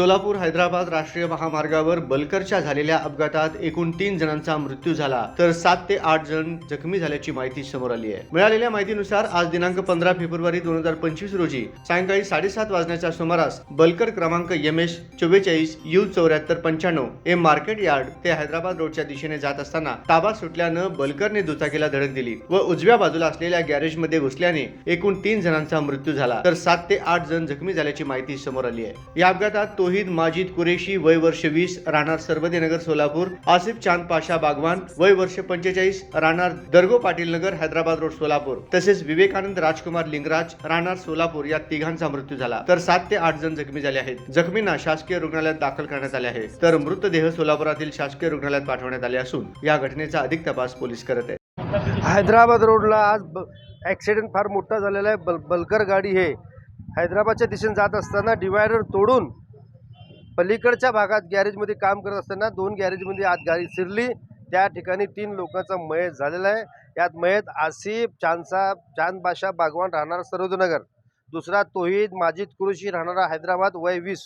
सोलापूर हैदराबाद राष्ट्रीय महामार्गावर बलकरच्या झालेल्या अपघातात एकूण तीन जणांचा मृत्यू झाला तर सात ते आठ जण जखमी झाल्याची माहिती समोर आली आहे. मिळालेल्या माहितीनुसार आज दिनांक पंधरा फेब्रुवारी दोन हजार पंचवीस रोजी सायंकाळी साडेसात वाजण्याच्या सुमारास बलकर क्रमांक एम एस चव्वेचाळीस यू चौऱ्याहत्तर पंच्याण्णव हे मार्केट यार्ड ते हैदराबाद रोडच्या दिशेने जात असताना ताबा सुटल्यानं बलकरने दुचाकीला धडक दिली व उजव्या बाजूला असलेल्या गॅरेजमध्ये घुसल्याने एकूण तीन जणांचा मृत्यू झाला तर सात ते आठ जण जखमी झाल्याची माहिती समोर आली आहे. या अपघातात तो तोहिद माजिद कुरेशी वय वर्ष वीस राहणार सर्वदेनगर सोलापूर. आसिफ चांद पाशा बागवान वय वर्ष पंचेचाळीस राहणार दर्गो पाटील नगर हैदराबाद रोड सोलापूर. तसेच विवेकानंद राजकुमार लिंगराज राहणार सोलापूर या तिघांचा मृत्यू झाला. तर सात ते आठ जण जखमी झाले आहेत. जखमींना शासकीय रुग्णालयात दाखल करण्यात आले आहे. तर मृतदेह सोलापुरातील शासकीय रुग्णालयात पाठवण्यात आले असून या घटनेचा अधिक तपास पोलीस करत आहेत. हैदराबाद रोडला आज ॲक्सिडेंट फार मोठा झालेला आहे. बल बलकर गाडी हे हैदराबादच्या दिशेने जात असताना डिवायडर तोडून पलीकडच्या भागात गॅरेजमध्ये काम करत असताना दोन गॅरेजमध्ये आत गाडी शिरली. त्या ठिकाणी तीन लोकांचा मयत झालेला आहे. यात मयत आसिफ चांदसा चांद बाशा बागवान राहणारा सरोदनगर दुसरा तोहीद माजिद कुरुशी राहणारा हैदराबाद वय वीस.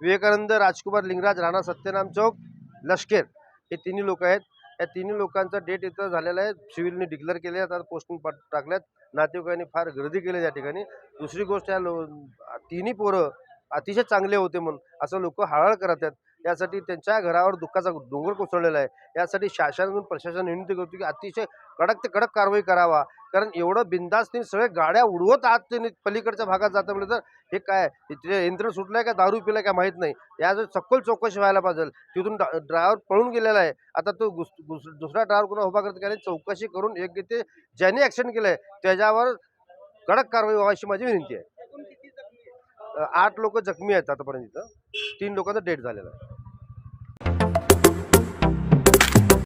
विवेकानंद राजकुमार लिंगराज राहणार सत्यनाम चौक लष्कर. हे तिन्ही लोक आहेत. या तिन्ही लोकांचा डेट इथं झालेला आहे. सिव्हिलने डिक्लेअर केले आता पोस्टिंग टाकल्यात. नातेवाईकांनी फार गर्दी केली त्या ठिकाणी. दुसरी गोष्ट या लो तिन्ही पोरं अतिशय चांगले होते म्हणून. असं लोक हळहळ करत आहेत यासाठी त्यांच्या घरावर दुःखाचा डोंगर कोसळलेला आहे. यासाठी शासनातून प्रशासन विनंती करतो की अतिशय कडक ते कडक कारवाई करावा. कारण एवढं बिंदास त्यांनी सगळे गाड्या उडवत आत त्यांनी पलीकडच्या भागात जातं म्हणजे तर हे काय? तिथे यंत्र सुटलंय का? दारू पिलाय काय माहीत नाही. या जर सखोल चौकशी व्हायला पाहिजे तिथून ड्रायव्हर पळून गेलेला आहे. आता तो गुस- दुसरा ड्रायव्हर कुणा उभा करत कारण चौकशी करून एक ते ज्याने ॲक्सिडेंट आहे त्याच्यावर कडक कारवाई व्हावी अशी माझी विनंती आहे. आठ लोक जखमी आहेत आतापर्यंत. इथं तीन लोकांचा डेट झालेला आहे.